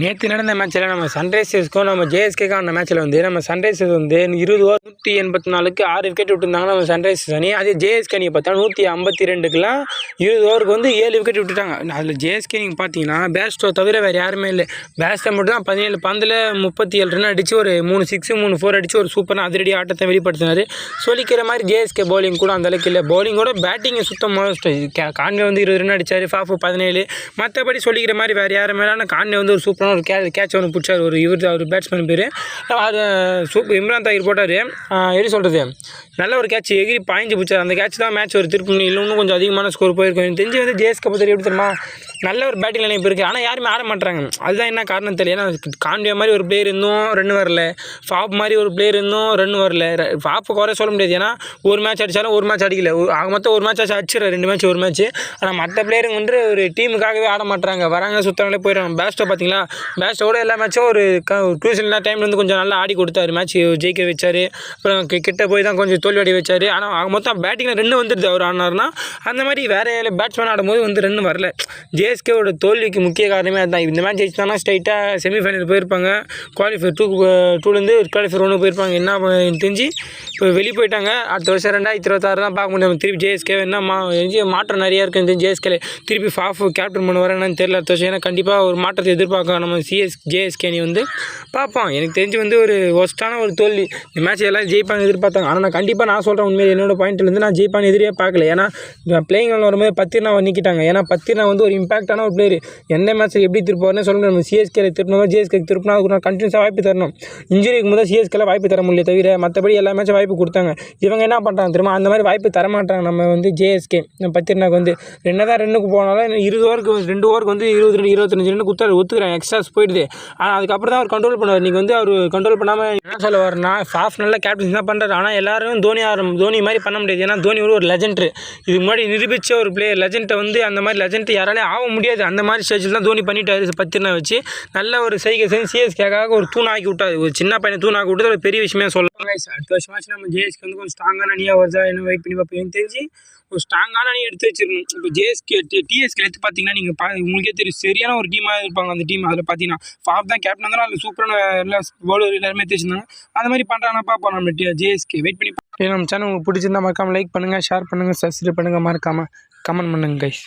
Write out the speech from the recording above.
நேற்று நடந்த மேட்ச்சில் நம்ம சன்ரைசர்ஸ்க்கும் நம்ம ஜேஎஸ்கேக்கும் அந்த மேட்ச்சில் வந்து நம்ம சன்ரைசர்ஸ் வந்து இருபது ஓவர் நூற்றி எண்பத்தி நாலுக்கு ஆறு விக்கெட் விட்டுருந்தாங்க நம்ம சன்ரைசர்ஸ் அணி அதே ஜேஎஸ்கே அணியை பார்த்தா நூற்றி ஐம்பத்தி ரெண்டுக்கெலாம் இருபது ஓவருக்கு வந்து ஏழு விக்கெட் விட்டுட்டாங்க. அதில் ஜேஎஸ்கே நீங்கள் பார்த்தீங்கன்னா பேஸ்டோ தவிர வேறு யாருமே இல்லை. பேஸ்டை மட்டும் தான் பதினேழு பந்தில் முப்பத்தி ஏழு ரன் அடித்து ஒரு மூணு சிக்ஸு மூணு ஃபோர் அடித்து ஒரு சூப்பராக அதிரடி ஆட்டத்தை வெளிப்படுத்தினார். சொல்லிக்கிற மாதிரி ஜேஎஸ்கே பவுலிங் கூட அந்த அளவுக்கு இல்லை. பவுலிங்கோட பேட்டிங்கை சுத்தமாக கான்வே வந்து இருபது ரன் அடித்தார் ஃபாஃபு பதினேழு. மற்றபடி சொல்லிக்கிற மாதிரி வேறு யாரும் மேலே கான்வே வந்து ஒரு சூப்பராக சூப்பரான ஒரு கே கேட்ச் ஒன்று பிடிச்சார். ஒரு இவர் அவர் பேட்ஸ்மேன் பேர். அது சூப்பர் இம்ரான் தாகிர் போட்டார். எப்படி சொல்கிறது நல்ல ஒரு கேட்ச் எகிரி பாய்ஞ்சு பிடிச்சார். அந்த கேட்ச் தான் மேட்ச் ஒரு திருப்பி இல்லை இன்னும் கொஞ்சம் அதிகமான ஸ்கோர் போயிருக்கும். எனக்கு தெரிஞ்சு வந்து ஜேஎஸ்கே பற்றி எப்படி தெரியுமா? நல்ல ஒரு பேட்டிங் நினைப்பு இருக்குது ஆனால் யாருமே ஆட மாட்டாங்க அதுதான் என்ன காரணம் தெரியல. ஏன்னா காண்டியா மாதிரி ஒரு பிளேயர் இருந்தும் ரன் வரல. ஃபாப் மாதிரி ஒரு பிளேயர் இருந்தும் ரன் வரல. ஃபாப் குறை சொல்ல முடியாது. ஏன்னா ஒரு மேட்ச் அடித்தாலும் ஒரு மேட்ச் அடிக்கல. ஆக மொத்தம் ஒரு மேட்ச் ஆச்சு ரெண்டு மேட்ச் ஒரு மேட்ச் ஆனால் மற்ற பிளேயருங்க வந்து ஒரு டீமுக்காகவே ஆட மாட்டாங்க வராங்க சுத்தவங்களே போயிடுறாங்க. பேஸ்ட்டோ பார்த்தீங்களா பேஸ்ட்டோட எல்லா மேட்சும் ஒரு க க்ரூசியல் டைமில் வந்து கொஞ்சம் நல்லா ஆடி கொடுத்தாரு. மேட்ச் ஜெயிக்க வச்சார். அப்புறம் கிட்ட போய் தான் கொஞ்சம் தோல்வி அடி வச்சார். ஆனால் ஆக மொத்தம் பேட்டிங்கில் ரெண்டு வந்துடுது அவர் ஆனார்னா அந்த மாதிரி வேறு பேட்ஸ்மேன் ஆடும்போது வந்து ரெண்டு வரல. சிஎஸ்கேவோட தோல்விக்கு முக்கிய காரணமே அதுதான். இந்த மேட்ச் ஜெயிச்சுனா ஸ்ட்ரைட்டாக செமிஃபைனல் போயிருப்பாங்க. குவாலிஃபை டூ டூலேருந்து குவாலிஃபயர் ஒன்று போயிருப்பாங்க. என்ன தெரிஞ்சு இப்போ வெளியே போயிட்டாங்க. அடுத்த வருஷம் ரெண்டாயிரத்தி இருபத்தாறு தான் பார்க்க முடியும். திருப்பி ஜேஎஸ்கே என்ன மா மாற்றம் நிறையா இருக்குது எனக்கு ஜேஎஸ்கேல திருப்பி ஃபாஃப் கேப்டன் பண்ண வரேன்னு தெரியல அடுத்த வருஷம். ஏன்னா கண்டிப்பாக ஒரு மாற்றத்தை எதிர்பார்க்கலாம். நம்ம சிஎஸ் ஜேஎஸ்கே நீ வந்து பார்ப்போம் எனக்கு தெரிஞ்சு வந்து ஒரு ஒஸ்ட்டான ஒரு தோல்வி. இந்த மேட்ச் எல்லாம் ஜெயிப்பாங்க எதிர்பார்த்தாங்க. ஆனால் நான் கண்டிப்பாக நான் சொல்கிறேன் உண்மையில் என்னோட பாயிண்ட்லேருந்து நான் ஜெயிப்பான்னு எதிரே பார்க்கல. ஏன்னா பிளேயிங் வரும்போது பத்திரனா நிற்கிட்டாங்க ஏன்னா பத்திரனா வந்து ஒரு இம்பாக்டான ஒரு பிளேயர் எந்த மேட்ச்சில் எப்படி திருப்பாருன்னு சொல்ல நம்ம சிஎஸ்கேல திருப்பினா ஜேஎஸ்கே திருப்பினா அதுக்கு நான் கண்டினியூஸாக வாய்ப்பு தரணும். இன்ஜுரிக்கு முதல் சிஎஸ்கேல வாய்ப்பு தர முடியல தவிர மற்றபடி எல்லா மேட்சும் வாய்ப்பு கொடுத்தாங்க. இவங்க என்ன பண்ணுறாங்க தெரியுமா? அந்த மாதிரி வாய்ப்பு தர மாட்டாங்க. நம்ம வந்து ஜேஎஸ்கே பத்திரனாக்கு வந்து என்ன தான் ரெண்டுக்கு போனாலும் இருபது ஓவருக்கு ரெண்டு ஓவருக்கு வந்து இருபது ரெண்டு இருபத்தஞ்சு ரெண்டு கொடுத்தாரு ஒத்துக்கிறேன் எக்ஸ்ட்ராஸ் போயிடுது. ஆனால் அதுக்கப்புறம் தான் அவர் கண்ட்ரோல் பண்ணுவார். நீங்கள் வந்து அவர் கண்ட்ரோல் பண்ணாமல் என்ன சொல்ல வரனா ஃபாஃப் நல்ல கேப்டன்ஸ் தான் பண்ணுறாரு ஆனால் எல்லாரும் தோனி ஆரம் தோனி மாதிரி பண்ண முடியாது. ஏன்னா தோனி ஒரு லெஜெண்ட்ரு இதுக்கு முன்னாடி நிரூபித்த ஒரு பிளேயர் லெஜெண்ட்டை வந்து அந்த மாதிரி லெஜெண்ட் யாராலையும் ஆக முடியாது. அந்த மாதிரி ஸ்டேஜில் தான் தோனி பண்ணிட்டாரு. பத்திரனை வச்சு நல்ல ஒரு செய்கை செஞ்சு சிஎஸ்கேக்காக ஒரு தூணாக்கி விட்டாரு. ஒரு சின்ன பையனை தூணாக்கி விட்டது ஒரு பெரிய விஷயமே சொல்லலாம் Guys, அடுத்த வருஷமாச்சு நம்ம ஜேஎஸ்கே வந்து கொஞ்சம் ஸ்ட்ராங்கான அணியாக வருதா என்ன வெயிட் பண்ணி பார்ப்போம். தெரிஞ்சு ஒரு ஸ்ட்ராங்கான அணி எடுத்து வச்சிருக்கணும். இப்போ ஜேஎஸ்கே டிஎஸ்கே எடுத்து பார்த்தீங்கன்னா நீங்கள் பா உங்களுக்கே தெரியும் சரியான ஒரு டீமாக இருப்பாங்க அந்த டீம் அதில் பார்த்தீங்கன்னா ஃபாப் தான் கேப்டன் இருந்தாலும் அதில் சூப்பரான எல்லா பவுலர் எல்லாருமே தெரிஞ்சிருந்தாங்க. அந்த மாதிரி பண்ணுறாங்கன்னா பார்ப்போம். நம்ம ஜேஎஸ்கே வெயிட் பண்ணி நம்ம சேனல் உங்களுக்கு பிடிச்சிருந்தா மறக்காமல் லைக் பண்ணுங்கள் ஷேர் பண்ணுங்கள் சப்ஸ்கிரைப் பண்ணுங்கள் மறக்காமல் கமெண்ட் பண்ணுங்கள் கைஸ்